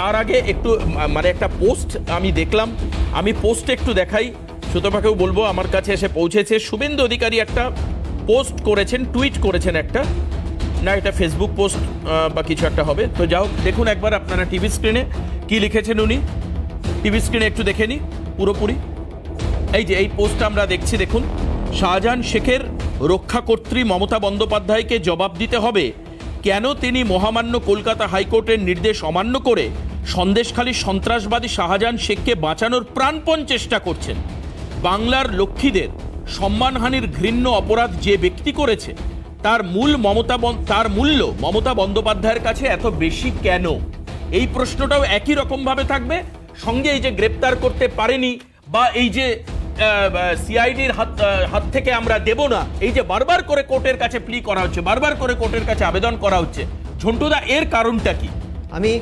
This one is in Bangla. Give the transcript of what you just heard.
তার আগে একটু মানে একটা পোস্ট আমি দেখলাম। আমি পোস্ট একটু দেখাই। সুতপাকেও বলব, আমার কাছে এসে পৌঁছেছে। শুভেন্দু অধিকারী একটা পোস্ট করেছেন, টুইট করেছেন একটা। না, এটা ফেসবুক পোস্ট বা কিছু একটা হবে। তো যাও দেখুন একবার আপনারা টিভি স্ক্রিনে কি লিখেছেন উনি। টিভি স্ক্রিনে একটু দেখে নি পুরোপুরি। এই যে, এই পোস্টটা আমরা দেখছি, দেখুন। শাহজাহান শেখের রক্ষাকর্ত্রী মমতা বন্দ্যোপাধ্যায়কে জবাব দিতে হবে। কেন তিনি মহামান্য কলকাতা হাইকোর্টের নির্দেশ অমান্য করে সন্দেশখালী সন্ত্রাসবাদী শাহজাহান শেখকে বাঁচানোর প্রাণপণ চেষ্টা করছেন? বাংলার লক্ষ্মীদের সম্মানহানির ঘৃণ্য অপরাধ যে ব্যক্তি করেছে, তার মূল মমতা তার মূল্য মমতা বন্দ্যোপাধ্যায়ের কাছে এত বেশি কেন? এই প্রশ্নটাও একই রকমভাবে থাকবে। সঙ্গে এই যে গ্রেপ্তার করতে পারেনি বা এই যে সিআইডির হাত হাত থেকে আমরা দেব না। এই যে বারবার করে কোর্টের কাছে প্লি করা হচ্ছে, বারবার করে কোর্টের কাছে আবেদন করা হচ্ছে, ঝন্টুদা, এর কারণটা কি? আমি